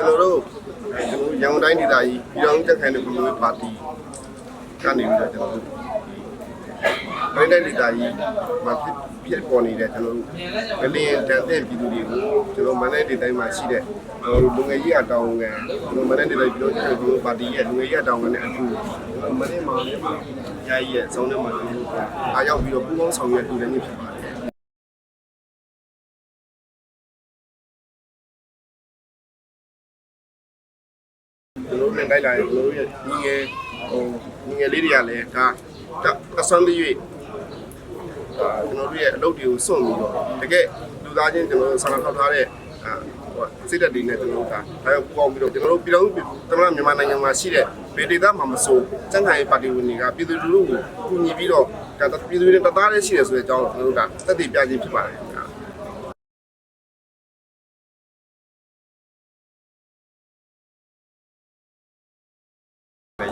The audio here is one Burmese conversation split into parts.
ကုန်တိုင်းဒေသကြီးပြည်တော်တက်ခိုင်တဲ့ကွန်မြူနတီပါတီကနေပြီးတော့ကျွန်တော်တို့တိုင်းတိုင်းဒေသကြီးမှာဖြစ်ဖြစ်ပေါ်နေတဲ့ကျွန်တော်တို့ငလျင်တန်တဲ့ပြည်သူတွေကိုကျွန်တော်မန္တလေးဒေသမှာရှိတဲ့လူငယ်ကြီးအတောင်းငံကျွန်တော်မန္တလေးဒေသပြည်တော်တက်ခိုင်ကွန်မြူနတီပါတီရဲ့လူငယ်ကြီးအတောင်းငံနဲ့အတူမန္တလေးမှာရာကြီးရဲ့အဆုံးထဲမှာကျွန်တော်တို့အားရောက်ပြီးတော့ပူးပေါင်းဆောင်ရွက်တူတဲ့နေ့ဖြစ်ပါ ကျွန်တော်တို့နဲ့တိုက်လာရင်ကျွန်တော်တို့ရဲ့ညီငယ်ဟိုညီငယ်လေးတွေကလည်းဒါအဆန်းတရွေ့ဒါကျွန်တော်တို့ရဲ့အလုပ်တွေကိုစွန့်ပြီးတော့တကယ်လူသားချင်းကျွန်တော်တို့ဆန္ဒထောက်ထားတဲ့အာဟိုစိတ်ဓာတ်တွေနဲ့ကျွန်တော်တို့ကဒါရောက်ပူပေါင်းပြီးတော့ကျွန်တော်တို့ပြည်တော်သမ္မတမြန်မာနိုင်ငံမှာရှိတဲ့ဗေဒေသမှာမဆိုစံခိုင်ပါတီဝင်တွေကပြည်သူလူထုကိုကူညီပြီးတော့ဒါပြည်သူတွေတသားလေးရှိတယ်ဆိုတဲ့အကြောင်းကျွန်တော်တို့ကသက်သေပြခြင်းဖြစ်ပါတယ်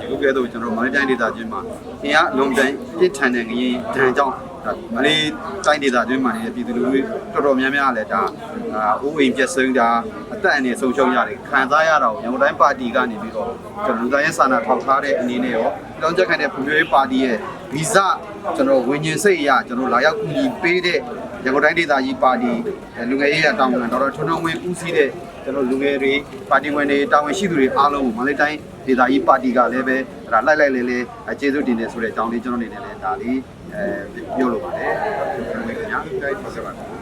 ခင်ဗျာပဲရုပ်ကဲတော့ကျွန်တော်မန္တလေးတိုင်းဒေသချင်းမှာအင်အားအလုံးတိုင်းပြစ်ထန်တဲ့ငရင်ဒဏ်ကြောင့်ဒါမန္တလေးတိုင်းဒေသချင်းမှာနေတဲ့ပြည်သူလူထုတော်တော်များများလည်းဒါအာဥအိမ်ပြည့်စုံတာအသက်အန္တရာယ်ဆုံးရှုံးရတယ်ခံစားရတာကိုရန်ကုန်တိုင်းပါတီကနေပြီးတော့ကျွန်တော်လူသားရေးစာနာထောက်ထားတဲ့အနေနဲ့ရောတောင်းချက်ခံတဲ့ဖွံ့ဖြိုးရေးပါတီရဲ့ဗီဇကျွန်တော်ဝิญဉ်စိတ်အရကျွန်တော်လာရောက်ကူညီပေးတဲ့ ရန်ကုန်တိုင်းဒေသကြီးပါတီလူငယ်ရေးရတောင်းခံတော်တော်ထွန်းထွန်းဝင်းဦးစီးတဲ့ကျွန်တော်လူငယ်တွေပါတီဝင်တွေတာဝန်ရှိသူတွေအားလုံးကိုမန္တလေးတိုင်းဒေသကြီးပါတီကလည်းပဲဒါလိုက်လိုက်လဲလဲကျေးဇူးတင်တယ်ဆိုတဲ့အကြောင်းလေးကျွန်တော်အနေနဲ့လည်းဒါလေးအဲပြောလိုပါတယ်ခင်ဗျာတိုင်းပါစပါ